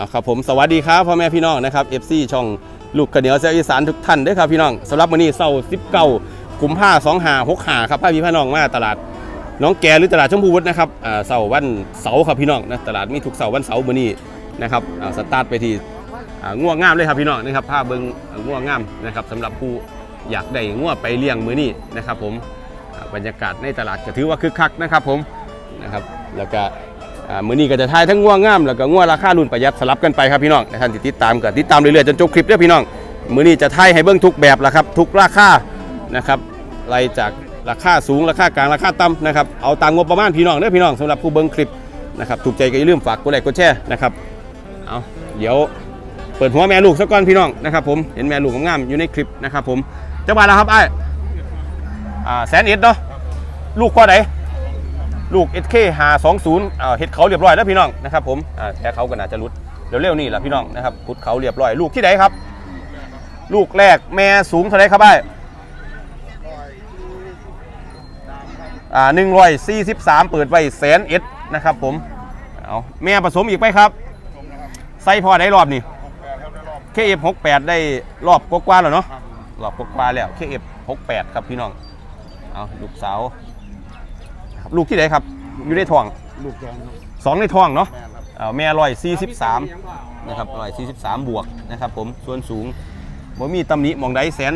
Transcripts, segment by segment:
อ่าครับผมสวัสดีครับพ่อแม่พี่น้องนะครับ FC ช่องลูกกระเหนียวเสียงอีสานทุกท่านด้วยครับพี่น้องสำหรับวันนี้เสาร์19กุมภาพันธ์2565ครับพาพี่พี่น้องมาตลาดน้องแกหรือตลาดชมพูวุฒนะครับเสาร์วันเสาร์ครับพี่น้องนะตลาดมีทุกเสาร์วันเสาร์มื้อนี้นะครับสตาร์ทไปที่ง่วงงามเลยครับพี่น้องนะครับภาพเบิงง่วงงามนะครับสำหรับผู้อยากได้ง่วงไปเลี้ยงมือนี้นะครับผมบรรยากาศในตลาดก็ถือว่าคึกคักนะครับผมนะครับแล้วก็ มือนี้ก็จะทายทั้งง่วงงามแล้วก็ง่วงราคารุ่นประหยัดสลับกันไปครับพี่น้องท่านที่ติดตามก็ติดตามเรื่อยๆจนจบคลิปเด้อพี่น้อง มือนี้จะทายให้เบิ่งทุกแบบละครับทุกราคานะครับไล่จากราคาสูงราคากลางราคาต่ำนะครับเอาตามงบประมาณพี่น้องเด้อพี่น้องสำหรับผู้เบิ่งคลิปนะครับถูกใจก็อย่าลืมฝากกดไลค์กดแชร์นะครับเอาเดี๋ยวเปิดหัวแม่ลูกซะก่อนพี่น้องนะครับผมเห็นแม่ลูกงามอยู่ในคลิปนะครับผมจะมาแล้วครับไอ้แสนเอ็ดเนาะลูกข้อไหน ลูก SK 520อ่าเฮ็ดเขาเรียบร้อยแล้วพี่น้องนะครับผมอ่าแท้เขาก็น่าจะรุดเร็วๆนี่แหละพี่น้องนะครับพุดเขาเรียบร้อยลูกที่ไหนครับ ลูกแรกแม่สูงเท่าไหรครับไอ้อ่าหนึ่งร้อยสี่สิบสามเปิดไว้แสนเอ็ดนะครับผมเอาแม่ผสมอีกไหมครับไส้พอได้รอบนี่ KF 68ได้รอบกว่าๆแล้วเนาะรอบกว่าๆแล้ว KF 68ครับพี่น้องเอาลูกสาว ลูกที่ไหนครับ อยู่ในท้องลูกแกงครับสองในท้องเนาะแม่ครับเอ่อแม่ร้อยสี่สิบสามนะครับร้อยสี่สิบสามบวกนะครับผมส่วนสูงบ่มีตำหนิหมองใดแสน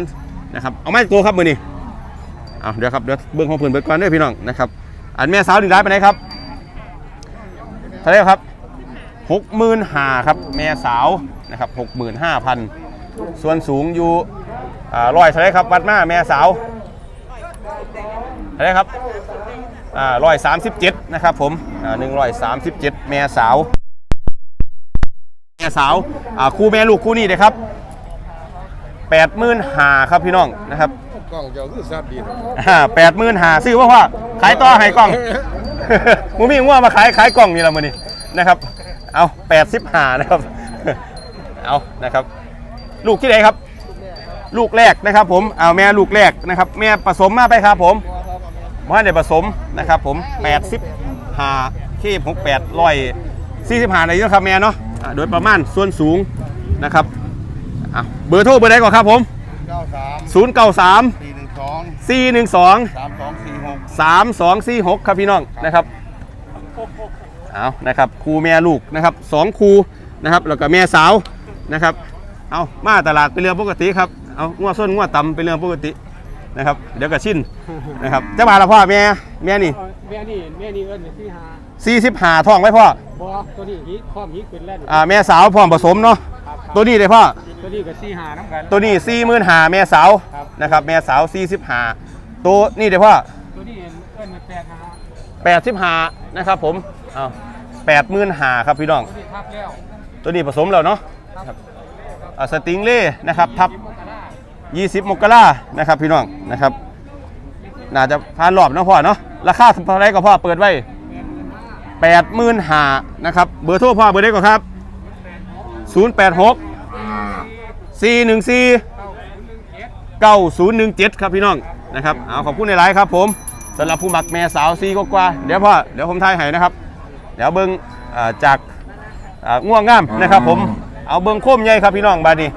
นะครับเอาไม้ตัวครับมือนี่เอาเดี๋ยวครับเดี๋ยวเบื้องของเพื่อนเบิดก่อนเด้อพี่น้องนะครับอันแม่สาวดีร้ายไปไหนครับเท่าไหรครับหกหมื่นห้าครับแม่สาวนะครับหกหมื่นห้าพันส่วนสูงอยู่ร้อยเท่าไหรครับวัดมาแม่สาวเท่าไหรครับ ร้อยสามสิบเจ็ดนะครับผมหนึ่งร้อยสามสิบเจ็ดแม่สาว แม่สาวอ่าคู่แม่ลูกคู่นี้เลยครับแปดหมื่นหาครับพี่น้องนะครับกล้องเจ้าคือซับดีนะแปดหมื่นหาซื้อว่าพ่อขายต่อให้กล้องมูมี่ง่วมาขายขายกล้องนี่ละมือนี่นะครับ เอาแปดสิบหานะครับ เอานะครับ ลูกที่ไหนครับ ลูกแรกนะครับ ผมเอาแม่ลูกแรกนะครับ แม่ผสมมาไปครับผม ว่าในผสมนะครับผม85เค68ร้อย45ในเยอะครับแม่เนาะอะโดยประมาณส่วนสูงนะครับอะเบอร์โทรเบอร์ใดก่อนครับผม เก้าสาม093 สี่หนึ่งสอง412 สามสองสี่หก3246ครับพี่น้องนะครับเอานะครับครูแม่ลูกนะครับสองครูนะครับแล้วก็แม่สาวนะครับเอามาตลาดเป็นเรื่องปกติครับเอางัวส้นงัวต่ำเป็นเรื่องปกติ นะครับเดี๋ยวก็ชินนะครับจะมาแล้วพ่อแม่แม่นี่แม่นี่แม่นี่เอิ้นที่หาสี่สิบหาท้องไว้พ่อบ่ตัวนี้ฮีความฮีขึ้นแล้วอ่าแม่สาวพร้อมผสมเนาะครับครับตัวนี้เลยพ่อตัวนี้ก็สี่หาน้ำกันตัวนี้สี่หมื่นหาแม่สาวครับนะครับแม่สาวสี่สิบหาตัวนี่เลยพ่อตัวนี้เอิ้นแปดหาแปดสิบหานะครับผมอ้าวแปดหมื่นหาครับพี่น้องตัวนี้ทับแล้วตัวนี้ผสมแล้วเนาะครับอ่าสติงเล่นะครับทับมกรา 20 มกรานะครับพี่น้องนะครับ น่าจะผ่านรอบนะพ่อเนาะ ราคาเท่าไรก็พ่อเปิดไว้แปดหมื่นหานะครับ เบอร์โทรพ่อเบอร์ได้ก่อนครับ 086 414 9017 ครับพี่น้องนะครับเอาขอบคุณในไลน์ครับผมสำหรับผู้หมักแม่สาวซีกว่าเดี๋ยวพ่อเดี๋ยวผมทายให้นะครับ เดี๋ยวเบิ้งจากง่วงง่ามนะครับผมเอาเบิ้งโค้มใหญ่ครับพี่น้องบาดนี้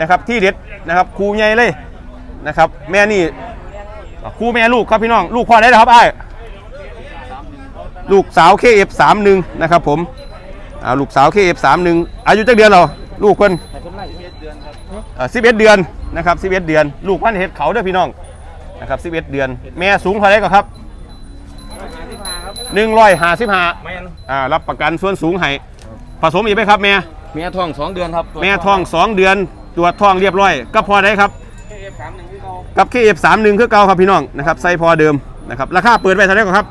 นะครับที่เด็ดนะครับครูใหญ่เลยนะครับ แม่นี่ครูแม่ลูกครับพี่น้องลูกพ่อได้แล้วครับไอ้ายลูกสาว KF31 นะครับผมเอาลูกสาว KF31 อายุจักเดือนเหรอลูกคนแต่เป็นไร11เดือนครับเอ่อ11เดือนนะครับ11เดือน ลูกพันธุ์เห็ดเขาเด้อพี่น้องนะครับ11เดือน แม่สูงเท่าไหรก็ครับ55ครับ155แม่นอ่ารับประกันส่วนสูงให้ผสมอีกไหมครับแม่แม่ท้อง2เดือนครับแม่ท้อง2เดือน ตรวจท้องเรียบร้อยก็พอได้ครับ KF31 ที่เขากับ KF31 คือเก่าครับพี่น้องนะครับไซส์พอเดิมนะครับราคาเปิดไว้เท่าไหร่ก่อนครับ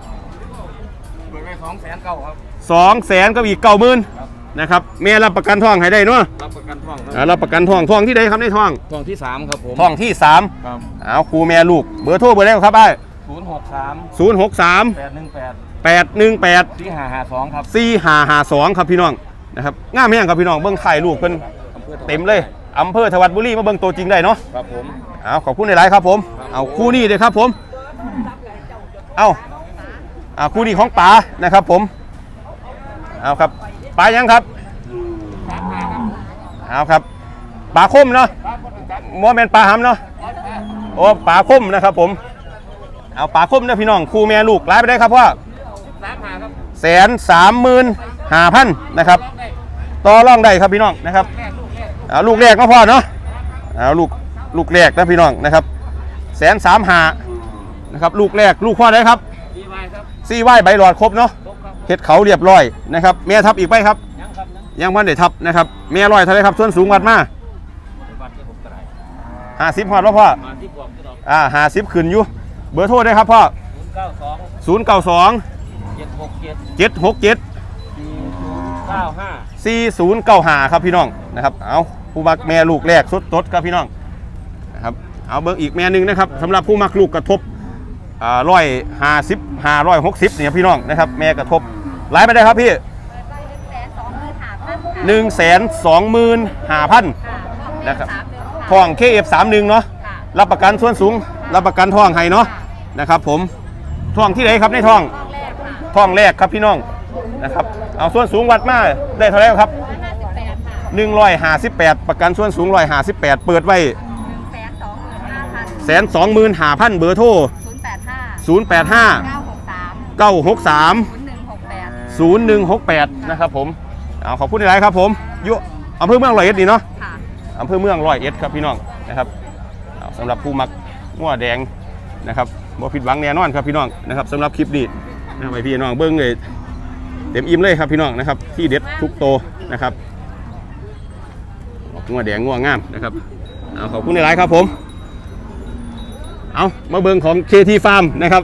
เปิดไว้2แสนเก้าครับ2แสนก็อีกเก้าหมื่นนะครับแม่รับประกันท้องให้ได้เนาะรับประกันท้องคอ่ารับรับประกันท้องท้องที่ใดครับในท้องท้องที่สามครับผมท้องที่3ครับเอาครูแม่ลูกเบอร์โทรเบอร์ได้ครับไอ้063ศูนย์หกสาม818แปดหนึ่งแปด4552ครับสี่ห้าห้าสองครับพี่น้องนะครับงามแห้งครับพี่น้องเบิ้งไข่ลูกเพิ่นอำเภอเต็มเลย อำเภอธวัดบุรีมาเบิ้งตัวจริงได้เนาะครับผมเอาขอบคุณในไลน์ครับผมเอาคู่นี้เลยครับผมเอาอ่าคู่นี้ของป๋านะครับผมเอาครับป๋ายังครับเอาครับปลาคมเนาะโมเมนปลาหำเนาะโอ้ปลาคมนะครับผมเอาปลาคมนะพี่น้องครูแม่ลูกร้ายไปได้ครับพ่อแสนสามหมื่นห้าพันนะครับต่อร่องได้ครับพี่น้องนะครับ เอาลูกแรกก็พ่อเนาะเอาลูกลูกแรกนะพี่น้องนะครับแสนสามหานะครับลูกแรกลูกพ่อได้ครับซี่ไหวใบหลอดครบเนาะเฮ็ดเขาเรียบร้อยนะครับแม่ทับอีกไปครับ ยังพันเดทับนะครับแม่ร้อยเท่าไรครับส่วนสูงวัดมาห้าสิบพอดแล้วพ่ออ่าห้าสิบขึ้นอยู่เบอร์โทรได้ครับพ่อเก้าสองศูนย์เก้าสองเจ็ดหกเจ็ดเจ็ดหกเจ็ดสี่ศูนย์เก้าห้าสี่ศูนย์เก้าห้าครับพี่น้องนะครับเอา ผู้มักแม่ลูกแรกสุดตดครับพี่น้องนะครับเอาเบอร์อีกแม่หนึ่งนะครับสำหรับผู้มักลูกกระทบร้อยห้าสิบห้าร้อยหกสิบเนี่ยพี่น้องนะครับแม่กระทบไลฟ์ไปได้ครับพี่หนึ่งแสนสองหมื่นห้าพันนะครับทอง KF31 เนาะรับประกันส่วนสูง รับประกันทองให้เนาะนะครับ ผมทองที่ไหนครับในทองทองแรกครับพี่น้องนะครับเอาส่วนสูงวัดมาได้เท่าไหร่ครับ 158 ประกันส่วนสูง158 เปิดไว้แสนสองหมื่นห้าพันเบอร์โทร085 963 0168 นะครับผมเอาขอบคุณหลายๆครับผมอยุอำเภอเมืองร้อยเอ็ดนี่เนาะอำเภอเมืองร้อยเอ็ดครับพี่น้องนะครับเอาสำหรับผู้มักงัวแดงนะครับบ่ผิดหวังแน่นอนครับพี่น้องนะครับสำหรับคลิปนี้นะครับให้พี่น้องเบิ้งเลยเต็มอิ่มเลยครับพี่น้องนะครับที่เด็ดทุกโตนะครับ งัวแดงงัวงามนะครับเอาขอบคุณหลายๆครับผม เอามาเบิ้งของ KT Farm นะครับ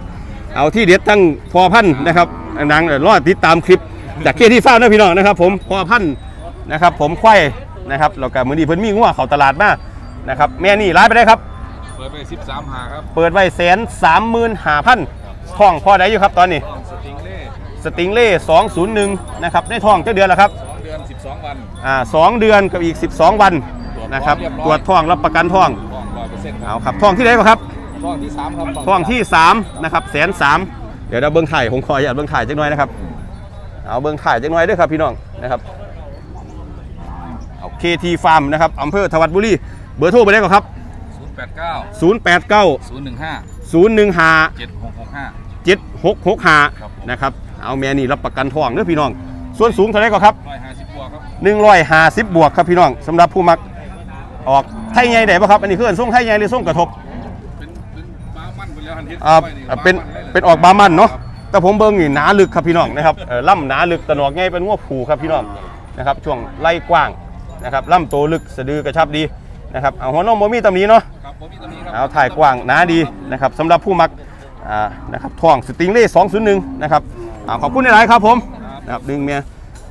เอาที่เด็ดทั้งพอพันธุ์นะครับดังๆเดี๋ยวรอติดตามคลิปจาก KT Farm นะพี่น้องนะครับ ผมพอพันธุ์นะครับ ผมควายนะครับแล้วก็มือนี้เพิ่นมีงัวเข้าตลาดมานะครับแม่นี่ร้ายไปได้ครับ เปิดไปสิบสามหาครับ เปิดไว้แสนสามหมื่นห้าพันทองพ่อได้อยู่ครับตอนนี้ห้องสติงเล่สติงเล่สองศูนย์หนึ่งนะครับได้ทองเจ้าเดือนแล้วครับส องเดือนสิบสองวันอ่าสองเดือนกับอีก 12 วันนะครับ ตรวจทองรับประกันทองห้องร้อยเปอร์เซ็นต์ครัเอาบครับทองที่ไหนครับห้องที่สามครับทองที่3นะครับแสนสามเดี๋ยวเราเบิ้งถ่ายผมขออยากเบิ้งถ่ายจังหน่อยนะครับเอาเบิ้งถ่ายจังหน่อยด้วยครับพี่น้องนะครับเอาเคทีฟาร์มนะครับอำเภอทวัดบุรีเบอร์โทรไปได้ก่อนครับศูนย์แปดเก้า089ศูนย์หนึ่งห้า015เจ็ดหกหกห้าเจ็ดหกหกห้าครับผมนะครับเอาแม่นี่รับประกันทองเด้อพี่น้อง ส่วนสูงเท่าไหรก็ครับร้อยห้าสิบกว่าครับ หนึ่งร้อยห้าสิบบวกครับพี่น้องสำหรับผู้มักออกไทยใหญ่ได้ปะครับ อันนี้คือส่งไทยใหญ่หรือส่งกระทบเป็นเป็นบ้ามันไปแล้วหันเฮ็ดอ่าไว้เป็นบ้ามัลยเป็นออกบามันเนาะแต่ผมเบิ่งนี่หนาลึกครับพี่น้องนะครับเออล่ำหนาลึกตะหนอกไงเป็นงวผูครับพี่น้องนะครับช่วงไล่กว้างนะครับล่ำโตลึกสะดือกระชับดีนะครับเอาหัวนมโมมีตำหนี้เนาะครับผมมีตรงนี้ครับเอาถ่ายกว้างหนาดีนะครับสำหรับผู้มักอ่านะครับทองสติงเล่201นะครับเอาขอบคุณหลายๆครับผมนะครับดึงเมีย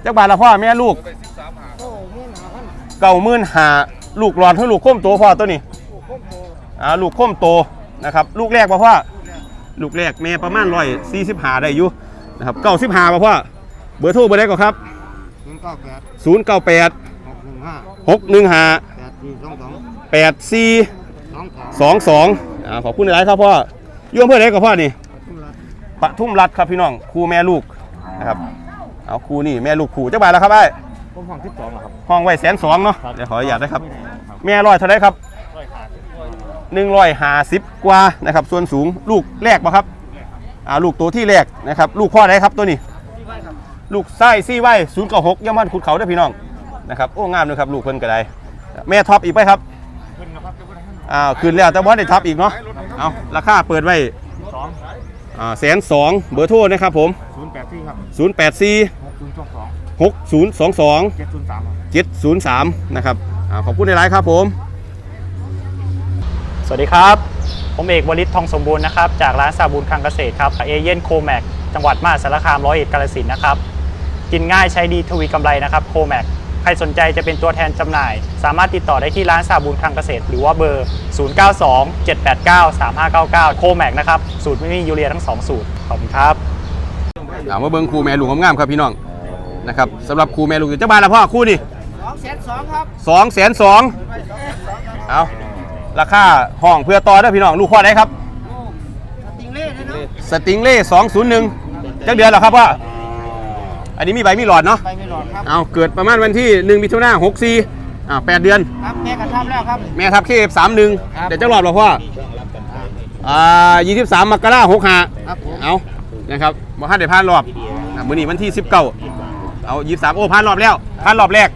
จักบาทละพ่อแม่ลูกเปิดไปสิบสามหาเก่ามื่นหาลูกหลอนเท่าลูกโค้มโตพ่อตัวนี้อ่าลูกโค้มโตนะครับลูกแรกป่ะพ่อลูกแรกแม่ประมาณร้อยสี่สิบหาได้อยู่นะครับเก้าสิบหาป่ะพ่อเบอร์โทรเบอร์ใดก็ครับศูนย์เก้าแปดศูนย์เก้าแปดหกหนึ่งห้าหกหนึ่งห้าแปดสี่สองสองแปดสี่สองสองสองสองอ่าขอบคุณหลายๆครับพ่ออยู่อำเภอไหนกับพ่อนี่ปทุมรัฐครับพี่น้องครูแม่ลูกนะครับ เอาครูนี่แม่ลูกครูเจ้าบ่าวแล้วครับไอ้ผมห้องที่สองครับ ห้องไว้แสนสองเนาะเดี๋ยวขออนุญาตนะครับ แม่ร้อยเท่าไรครับหนึ่งร้อยห้าสิบกว่านะครับ ส่วนสูงลูกแรกปะครับอ่าลูกตัวที่แรกนะครับ ลูกพ่อไหนครับตัวนี้ลูกไส้ซี่ไว้ศูนย์เก้าหกย่ามันขุดเขาได้อพี่น้องนะครับโอ้งามเลยครับลูกเพิ่นก็ได้แม่ท็อปอีกไปครับอ่าคืนแล้วแต่ว่าได้ท็อปอีกเนาะเอาราคาเปิดไว้สองอ่าแสนสองเบอร์โทรนะครับผม ศูนย์แปดที่ครับ084หกศูนย์สองสอง6022เจ็ดศูนย์สาม703 นะครับอาขอบคุณในไลฟ์ครับผม สวัสดีครับ ผมเอกวลิตทองสมบูรณ์นะครับ จากร้านสาบูรณ์คลังเกษตรครับ เอเย่นโคแมกจังหวัดมหาสารคามร้อยเอ็ดกาฬสินธุ์นะครับ กินง่ายใช้ดีทวีกำไรนะครับโคแมกใครสนใจจะเป็นตัวแทนจำหน่าย สามารถติดต่อได้ที่ร้านสาบูรณ์คลังเกษตร หรือว่าเบอร์ 0927893599 โคแมกนะครับ สูตรไม่มียูเรียทั้ง 2 สูตร ขอบคุณครับ เอามาเบิ้งครูแม่ลูกงามๆครับพี่น้องนะครับสำหรับครูแม่ลูกเจ้าบ้านละพ่อครูนี่สองแสนสองครับสองแสนสองเอาราคาห้องเพื่อต่อเด้อพี่น้องลูกพ่อได้ครับสติงเล่สองศูนย์หนึ่งจักเดือนแล้วครับพ่ออันนี้มีใบมีหลอดเนาะไปไม่หลอดครับเอาเกิดประมาณวันที่1มิถุนายน64อ่าแปดเดือนครับแม่กระทำแล้วครับแม่ทับเคฟสามหนึ่งครับเดี๋ยวจะรอบเราพ่ออ่ายี่สิบสามมกราหกห้าครับผมเอานะครับ บ่ทันได้ผ่านรอบนะมื้อนี้วันที่สิบเก้าเอายี่สิบสามโอ้ผ่านรอบแล้วผ่านรอบแรก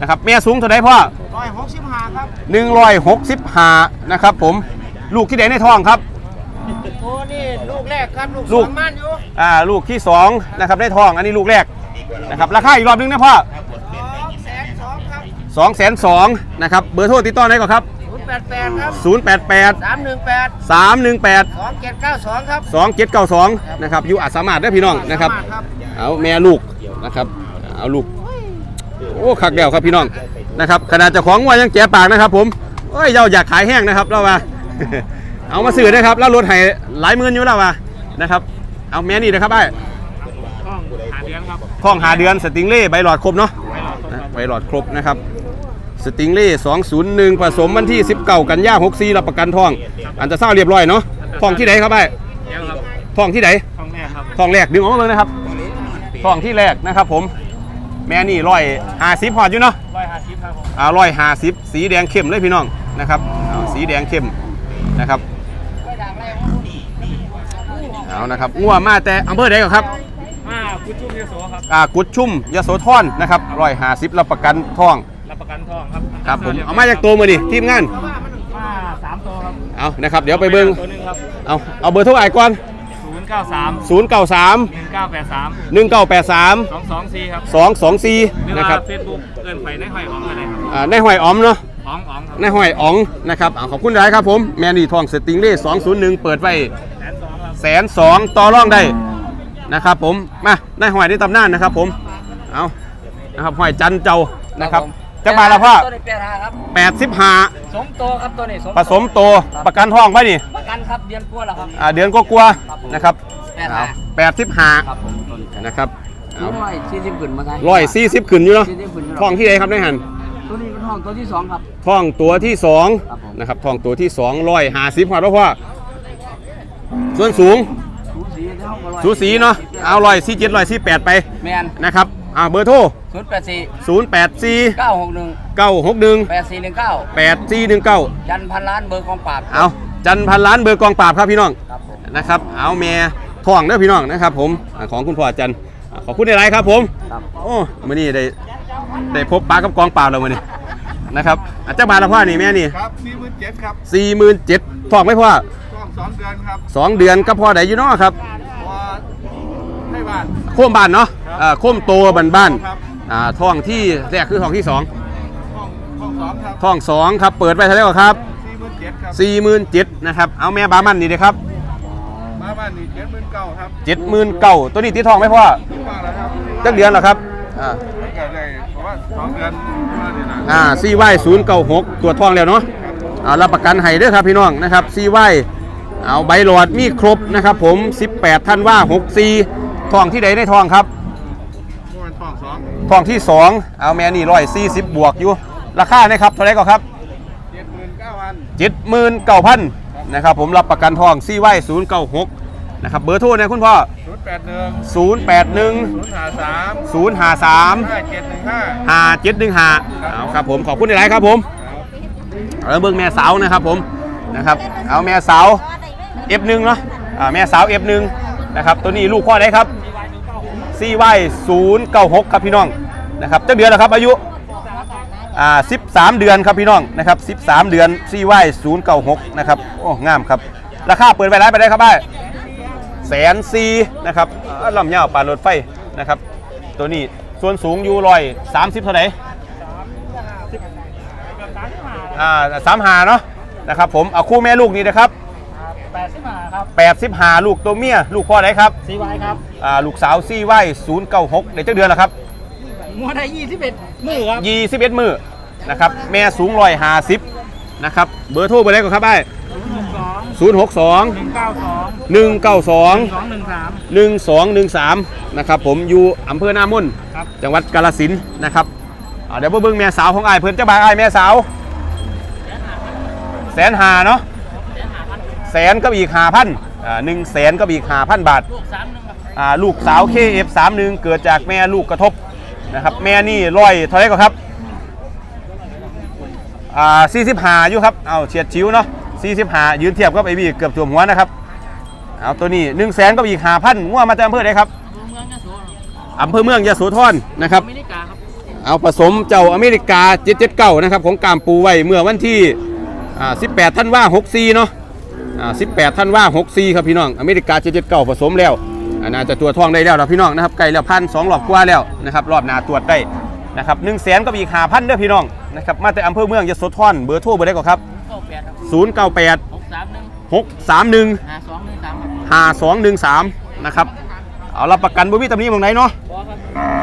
นะครับแม่สูงเท่าไดพ่อร้อยหกสิบห้าครับหนึ่งร้อยหกสิบห้านะครับผมลูกที่ไหนในท้องครับโอ้นี่ลูกแรกครับลูกลูสกองม่านอยู่อ่าลูกที่สองนะครับในท้องอันนี้ลูกแรกนะครับราคาอีกรอบนึงนะพ่อสองแสนสองครับสองแสนสองนะครับเบอร์โทรติดต่อได้ก่อนครับศูนย์ แปดแปดครับศูนย์แปดแปดสามหนึ่งแปดสามหนึ่งแปดสองเจ็ดเก้าสองครับสองเจ็ดเก้าสองนะครับอยู่อาจสามารถได้อพี่น้องนะครับสามารถครับ เอาแม่ลูกนะครับเอาลูกโอ้คักเดียวครับพี่น้องนะครับขนาดเจ้าของวัวยังแกะปากนะครับ ผมเอ้ยเจ้าอยากขายแห้งนะครับเราว่า เอามาซื้อนะครับแล้วรถให้หลายหมื่นอยู่แล้วว่านะครับ เอาแม่นี่นะครับไอ้ห้องหาเลี้ยงครับท้องหาเดือนสติงเล่ใบหลอดครบเนาะไม่หลอดต้นครับใบหลอดครบนะครับ สติงเล่201 ผสมวันที่ 19 กันยา64รับประกันท้อง อันจะเศร้าเรียบร้อยเนาะท้องที่ไหนครับไอ้เลี้ยงครับท้องที่ไหนห้องแรกครับทองแรกดึงออกมาเลยนะครับทองที่แรกนะครับผม แม่นี่ร้อยหาสิบพอดอยู่เนาะร้อยห้าสิบครับผมอ่าร้อยหาสิบสีแดงเข้มเลยพี่น้องนะครับอ่าสีแดงเข้มนะครับเอานะครับงัวมาแต่อำเภอใดก่อนครับมาคุณชุ่มเยโสครับอ่ากุดชุ่มยโสธรนะครับร้อยหาสิบรับประกันทอง รับประกันทองครับครับผมเอามาจากตัวมือดิทีมงานมาสามตัวครับเอานะครับเดี๋ยวไปเบิ้งตัวหนึงครับเอาเอาเบอร์โทรไอ้ก่อนศูนย์เก้าสาม0 9 3 หนึ่งเก้าแปดสาม1 9 8 3 สองสองสี่ครับ2 2 หรือ4นะว่าครับเฟซบุ๊กเอินไฟในหอยอ๋องอะไรครับอ่าในหอยอ๋อมเนาะอ๋องอ๋องครับนายห้อยอ๋องนะครับอ่าขอบคุณหลายครับผมแมนนี่ทองสติงเล่201 เปิดไว้แสนสองครับ แสนสองต่อรองได้นะครับผมมานายห้อยในตำนานนะครับผมเอานะครับห้อยจันเจ้านะครับ จะมาแล้วพ่อตัวนี้แปดห้าครับ85สมโตครับตัวนี้สมผสมโตประกันทองไว้นี่ประกันครับเดือนกว่าแล้วครับ อ่าเดือนก็กลัวๆนะครับแปดห้าเอา85ครับผมตัวนี้นะครับร้อยสี่สิบขึ้นมาไทยร้อยสี่สิบขึ้นอยู่เนาะสี่สิบขึ้นอยู่ทองที่ไหนครับนายหันตัวนี้เป็นห้องตัวที่สองครับทองตัวที่สองครับผม นะครับทองตัวที่สองร้อยห้าสิบพอแล้วพ่อส่วนสูงสูสีในห้องก็ร้อยสูสีเนาะเอาร้อยสี่เจ็ดร้อยสี่แปดไปแมนนะครับ อ่าเบอร์โทร ศูนย์แปดสี่ศูนย์แปดสี่เก้าหกหนึ่งเก้าหกหนึ่งแปดสี่หนึ่งเก้าแปดสี่หนึ่งเก้ายันพันล้านเบอร์กองปราบเอาจันพันล้านเบอร์กองปราบครับพี่น้อง ครับผม นะครับ เอาเมียทองเด้อพี่น้องนะครับ ผมอ่าของคุณพ่อจันอ่าขอบคุณในไลน์ครับผมครับ โอ้มื่อนี้ได้ได้พบปลากับกองปราบแล้วมื่อนี้นะครับอาจจะบาทละพ่อนี่แม่นี่ครับสี่หมื่นเจ็ดครับสี่หมื่นเจ็ดทองไหม่พ่อช่วงสองเดือนครับสองเดือนก็พอได้อยู่เนาะครับพอให้บ้าน โค้มบ้านเนาะอ่าโค้มโตบ้านบ้านครับๆอ่าทองที่แรกคือทองที่สองห้องห้องสองครับทองสองครับเปิดไปเท่าไหร่ครับสี่หมื่นเจ็ดครับสี่หมื่นเจ็ดนะครับเอาแม่บามันนี่เลยครับมาบ้านนี่เจ็ดหมื่นเก้าครับเจ็ดหมื่นเก้าตัวนี้ตีทองไหมพ่อที่ว่าแล้วครับจักเดือนเหรอครับอ่าไม่เกิดเลยเพราะว่าสองเดือนมาเนี่ยนะอ่าซีไวศูนย์เก้าหกตัวจทองแล้วเนาะอ่ารับประกันให้เด้วยครับพี่น้องนะครับซีไวเอาใบหลอดมีครบนะครับผม 18ท่านว่า64 ทองที่ใดในทองครับเมื่อวันทองสองทองที่2เอาแม่นี่ร้อยสี่สิบบวกอยู่ ราคานะครับเท่าไหรก็ครับเจ็ดหมื่นเก้าพันเจ็ดหมื่นเก้าพันนะครับผมรับประกันทองซีไวศูนย์เก้าหกนะครับเบอร์โทรนะคุณพ่อศูนย์แปดหนึ่ง0 8 1ศูนย์ห้าสาม0 5 3ห้าเจ็ดหนึ่งห้าห้าเจ็ดหนึ่งห้าเอาครับผมขอบคุณในไลน์ครับผมเอาเบิ่งแม่สาวนะครับผมนะครับเอาแม่สาว F1 เนาะอ่าแม่สาว F1 นะครับตัวนี้ลูกพ่อได้ครับ CY 096ครับพี่น้องนะครับเจ้าเดือนแล้วครับอายุอ่า13 เดือนครับพี่น้องนะครับ13 เดือน CY 096นะครับโอ้งามครับราคาเปิดไปร้านไปได้ครับบ้าแสนซีนะครับลำยาวปานรถไฟนะครับ ตัวนี้ส่วนสูงอยู่รอยสามสิบเท่าไหร่อ่าสามหาเนาะนะครับผมเอาคู่แม่ลูกนี่นะครับ แปดสิบห้าครับแปดสิบหาลูกตัวเมีย ลูกพ่อไหนครับซีวายครับอ่าลูกสาวซี่ไว้ศูนย์เก้าหกเดี๋ยวเจ้าเดือนละครับมัวได้ยี่สิบเอ็ดมือครับยี่สิบเอ็ดมือนะครับแม่สูงร้อยห้าสิบนะครับเบอร์โทรเบอร์อะไรก่อนครับไอ้ศูนย์หกสองศูนย์หกสองหนึ่งเก้าสองหนึ่งเก้าสองสองหนึ่งสามหนึ่งสองหนึ่งสามนะครับผมอยู่อำเภอหน้ามุ่น ครับจังหวัดกาฬสินธุ์นะครับอ่าเดี๋ยวมาเบิ่งแม่สาวของไอ้ายเพิ่นเจ้าบ่าวไอ้ายแม่สาวแสนหาเนาะ แสนก็อีกหาพันอ่าหนึ่งแสนก็อีกหาพันบาทลูกสามหนึ่งครับอ่าลูกสาว KF31 เกิดจากแม่ลูกกระทบนะครับแม่นี่ร้อยเท่าไหรก็ครับอ่า45อยู่ครับเอาเฉียดชิวเนาะ45ยืนเทียบกับไอบีเกือบท่วมหัวนะครับเอาตัวนี้1 0 0 0 0แสนก็อีก5,000งัวมาจากอำเภอใดครับเมืองยะโสอำเภอเมืองยโสธรนะครับ อเมริกาครับเอาผสมเจ้าอเมริกา779นะครับของกามปูไว้เมื่อวันที่อ่า18ท่านว่า64เนาะ อ่า18ท่านว่า64ครับพี่น้อง อเมริกา779ผสมแล้วอ่าน่าจะตัวจทองได้แล้วนะพี่น้องนะครับไก่แล้วพันสองหลอบกว่าแล้วนะครับรอบหนาตรวจได้นะครับ1 0 0 0 0แสนก็อีก5,000เด้อพี่น้องนะครับมาแต่อำเภอเมืองยโสธรเบอร์โทรเบอร์ได้ก่อนครับเก้าแปดครับ098หกสามหนึ่ง631ห้าสองหนึ่งสามครับ5213นะครับเอารับประกันบ่มีตำหนิหมองไหนเนาะบอครับ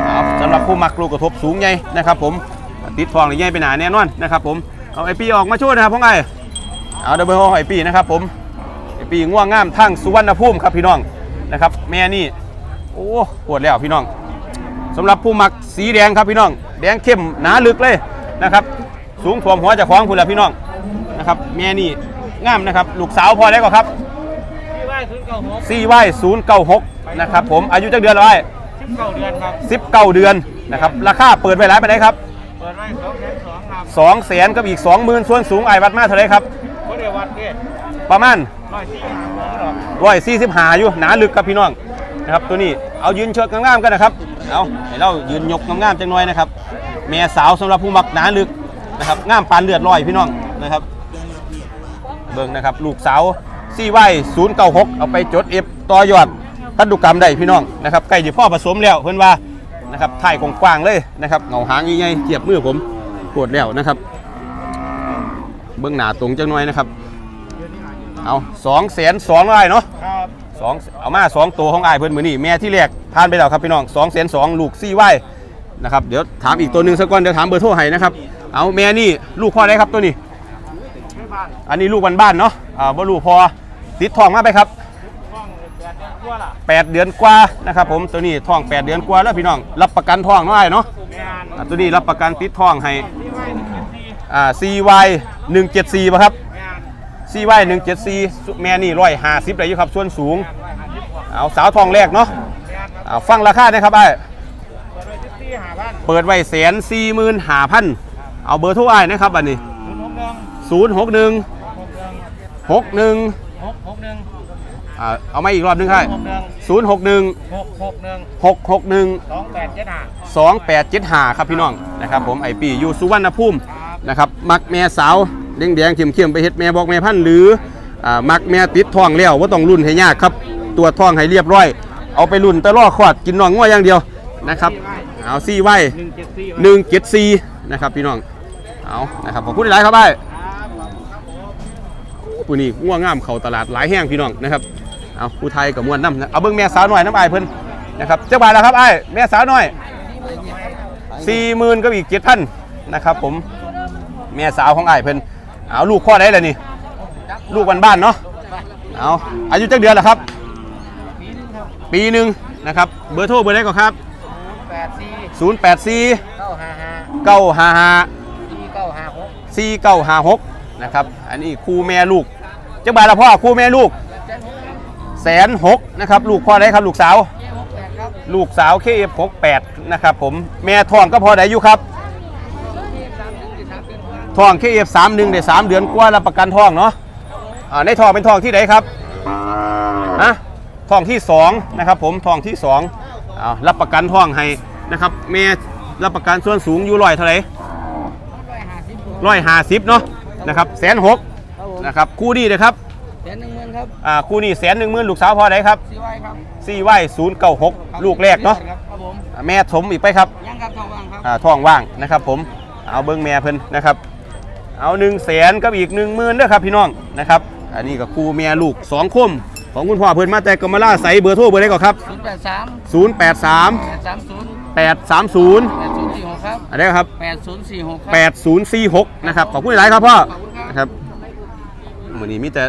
ครับสำหรับผู้มักลูกกระทบสูงใหญ่นะครับผมติดทองหรือใหญ่ไปหนาแน่นอนนะครับผมเอาไอปีออกมาช่วยนะครับพ่อไงเอาเดบเบิลไอปีนะครับผมไอ ปีง่วงง่ามทั้งสุวรรณภูมิครับพี่น้องนะครับแม่นี่โอ้ปวดแล้วพี่น้องสำหรับผู้มักสีแดงครับพี่น้อง แดงเข้มหนาลึกเลยนะครับ สูงถ่วมหัวเจะคล้าของคุณละพี่น้องนะครับแม่นี่งามนะครับลูกสาวพอได้ก่อนครับพี่ว่าศูนย์เก้าหกซีไว้ศูนย์เก้าหกนะครับผมอายุจักเดือนแล้วไอ้สิบเก้าเดือนครับสิบเก้าเดือนนะครับราคาเปิดไว้หลายไปไหนครับเปิดไว้สองแสนสองครับสองแสนกับอีกสองหมื่นส่วนสูงไอ้วัดมาเท่าไหรครับเขาเรียกวัดเนี่ย ประมาณร้อยสี่สิบหาอยู่หนาลึกครับพี่น้องนะครับตัวนี้เอายืนเชิดงามๆกันนะครับเอาให้เรายืนยกงามๆจังหน่อยนะครับแม่สาวสำหรับผู้มักหนาลึกนะครับงามปานเลือดลอยพี่น้องนะครับเบิ่งนะครับลูกสาวซี่ไว้ศูนย์เก้าหกเอาไปจดเอฟต่อยอดพันธุกรรมได้พี่น้องนะครับใกล้จะพ่อผสมแล้วเพื่อนว่านะครับถ่ายกว้างๆเลยนะครับเงาหางใหญ่ๆเทียบมือผมปวดแล้วนะครับ เบื้องหน้าตรงจังหน่อยนะครับ เอาสองแสนสองร้อยเนาะครับสองเอามาสองตัวของอายเพิ่นมือนี่แม่ที่แรกผ่านไปแล้วครับพี่น้องสองแสนสองลูกซี่ไว้นะครับเดี๋ยวถามอีกตัวหนึ่งสักก่อนเดี๋ยวถามเบอร์โทรให้นะครับเอาแม่นี่ลูกพ่อได้ครับตัวนี้ไม่บ้านอันนี้ลูกบ้านๆเนาะอ่าบ่ลูกพอติดทองมาไปครับห้องแปดเดือนกว่าล่ะ8เดือนกว่านะครับผมตัวนี้ทอง 8 เดือนกว่าแล้วพี่น้องรับประกันทองเนาะอ้ายเนาะงานอ่าตัวนี้รับประกันติดทองให้ที่ไว้หนึ่งเจ็ดสี่อ่า CY 174ป่ะครับ งาน CY 174แม่นี่150ได้อยู่ครับส่วนสูงร้อยห้าสิบกว่าเอาสาวทองแรกเนาะงานครับอ่าฟังราคานะครับไอ้ายเปิดไว้สิบสี่หาบ้านเปิดไว้แสนสี่หมื่นห้าพันเอาเบอร์โทรไอ้ายนะครับอันนี้ศูนย์หกหนึ่ง0 6 1หกหนึ่ง6 1หกหกหนึ่งอ่าเอามาอีกรอบนึงครับหกหนึ่ง0 6 1หกหกหนึ่ง6 6 1สองแปดเจ็ดห้า2 8 7 5ครับพี่น้องนะครับผมไอปีอยู่สุวรรณภูมินะครับมักแม่สาว แดงแดงเข้มเข้มไปเฮ็ดแม่บอกแม่พันธุ์หรือมักแม่ติดท้องแล้วว่าต้องรุ่นให้ยากครับ ตัวจท้องให้เรียบร้อย เอาไปรุ่นตะล่อขวดกินนองงัวอย่างเดียวนะครับเอาซี่ไว้หนึ่งเจ็ดสี่174นะครับพี่น้องเอานะครับขอบคุณหลายครับไอ้ผู้นี้ง่วงงามเขาตลาดหลายแห้งพี่น้องนะครับเอาผู้ไทยกับมวนน้ำนะเอาเบิ้งแม่สาวหน่อยน้ำไอเพิ่นนะครับเจ้าบาทแล้วครับไอ้แม่สาวหน่อยสี่หมื่นก็อีกเจ็ดพันนะครับผมแม่สาวของไอ้เพิ่น เอาลูกข้อได้เลยนี่ ลูกบ้านๆเนาะเอาอายุจักเดือนแล้วครับ ปีหนึ่งนะครับ เบอร์โทรเบอร์ได้ก่อนครับแปดสี่0 8 4เก้าห้าห้า9 5สี่เก้าห้าหก5 4 9 5 6นะครับ อันนี้คู่แม่ลูกจักบาทละพ่อคู่แม่ลูกแสนหกนะครับลูกพ่อได้ครับลูกสาว ลูกสาวเคเอฟหกแปดนะครับผมแม่ทองก็พอได้อยู่ครับ สามหนึ่งสามเป็นครับ ทองเคเอฟสามหนึ่งได้สามเดือนกว่ารับประกันทองเนาะอ่าในทองเป็นทองที่ไหนครับฮะทองที่สองนะครับผมทองที่สองอ่ารับประกันทองให้นะครับแม่รับประกันส่วนสูงอยู่ร้อยเท่าไหร่ร้อยห้าสิบร้อยห้าสิบเนาะนะครับแสนหกครับผมนะครับคู่นี้นะครับแสนหนึ่งหมื่นครับอ่าคู่นี้แสนหนึ่งหมื่นลูกสาวพอได้ครับซีไว้ครับซี่ไว้ศูนย์เก้าหกลูกแรกเนาะครับครับผมอ่าแม่สมอีกไปครับยังครับทองว่างครับอ่าท้องว่างนะครับผมเอาเบิ้งแม่เพิ่นนะครับ เอา1นึ่งแสนกับอีก1นึ่งหมื่นด้วยครับพี่น้องนะครับ อันนี้ก็ครูแม่ลูก2คมของคุณพ่อเพิ่นมาแต่กำมะลาใสเบอร์โทรเบอร์ได้ก่อนครับ ศูนย์แปดสาม083 แปดสามศูนย์830 แปดศูนย์สี่หกครับอะไรครับ แปดศูนย์สี่หกครับ 8046 นะครับ ขอบคุณหลายครับพ่อนะครับมื้อนี้มีแต่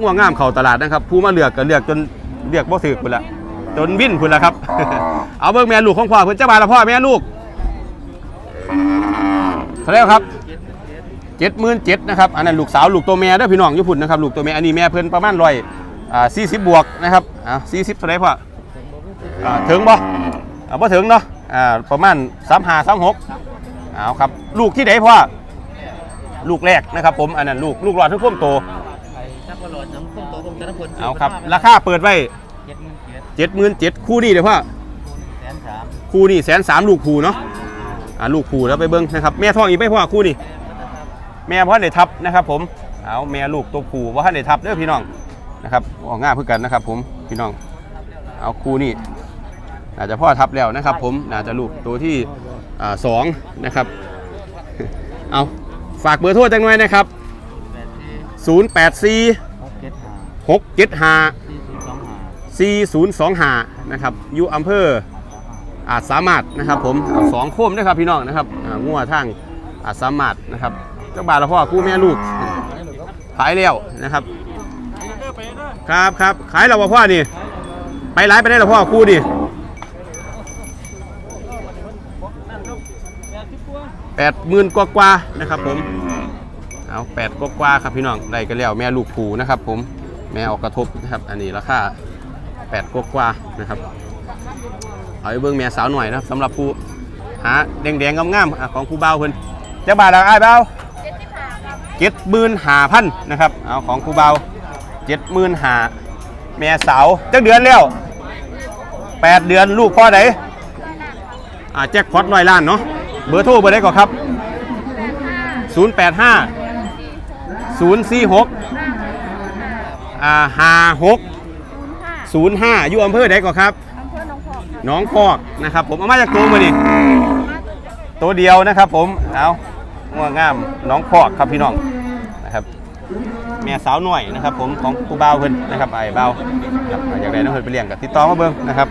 ง่วงงามเข้าตลาดนะครับ ผู้มาเลือกก็เลือกจนเลือกบ่ถูกพุ่นละจนวิ่นพุ่นละครับ เอาเบิ่งแม่ลูกของพ่อเพิ่นจะมาละพ่อแม่ลูกเท่าไหร่ครับ เจ็ดหมื่นเจ็ดนะครับอันนั้นลูกสาวลูกตัวแม่เด้อพี่น้องญี่ปุ่นนะครับลูกตัวแม่อันนี้แม่เพิ่นประมาณร้อยอ่าสี่สิบบวกนะครับอ่าสี่สิบเท่าไหรพ่ออ่าถึงบ่อ่าบ่ถึงเนาะอ่าประมาณสามห้าสามหกเอาครับลูกที่ไหนพ่อลูกแรกนะครับผมอันนั้นลูกลูกหลอดทั้งพุ่มโตไอ้ทับปลอดน้ำข้นโตคงจะน้ำพลเอาครับราคาเปิดไว้เจ็ดหมื่นเจ็ดเจ็ดหมื่นเจ็ดคู่นี่เดี๋ยวพ่อแสนสามคู่นี่แสนสามลูกผูเนาะอ่าลูกผูแล้วไปเบิ้งนะครับแม่ท้องอีกไม่พ่อคู่นี่ แม่พ่อได้ทับนะครับ ผมเอาแม่ลูกตัวผูว่าท่านได้ทับเด้อพี่น้องนะครับออกง่ายเพื่อกันนะครับ ผมพี่น้อง เอาคู่นี่น่าจจะพ่อทับแล้วนะครับ ผมน่าจจะลูกตัวที่สองนะครับ เอาฝากเบอร์โทรจังหน่อยนะครับ 084หกเจ็ดห้า675สี่ศูนย์สองห้า4025 นะครับอยู่อำเภออาจสามารถนะครับ ผมสองโคมด้วยครับพี่น้องนะครับงัวทางอาจสามารถนะครับ จ้าบาทละพ่อคู่แม่ลูก ขายแล้วนะครับ ครับครับขายแล้วบ่พ่อนี่ ไปไลฟ์ไปได้แล้วพ่อคู่ดิแปดหมื่นกว่าๆนะครับผม เอาแปดกว่าๆครับพี่น้องได้กันแล้วแม่ลูกผูนะครับ ผม แม่ออกกระทบนะครับ อันนี้ราคาแปดกว่าๆนะครับ เอาไปเบิ่งแม่สาวหน่อยนะครับสำหรับผู้หาแดงๆงามๆของผู้เบาเพิ่นจะบาทละอ้เบา เจ็ดหมื่นห้าพันนะครับเอาของผู้เบาเจ็ดหมื่นห้าแม่สาวจักเดือนแล้วแปดเดือนลูกพ่อไหนอ่าแจ็คพอตร้อยล้านเนาะเบอร์โทรเบอร์ใดก่อนครับ 0 8 5 0 4 6อ่า5 6 0 5อยู่อำเภอใดก่อนครับอำเภอหนองพอกค่ะน้องพอกนะครับ ผมเอามาจากตัวมาดิตัวเดียวนะครับผมเอา งัวงงามน้องพอกครับพี่น้องนะครับแม่สาวหน่อยนะครับ ผมของครูบ่าวเพิ่นนะครับไอ้บ่าวครับอยากได้น้องเพิ่นไปเลี้ยงกับติดต่อมาเบิ่งนะครับ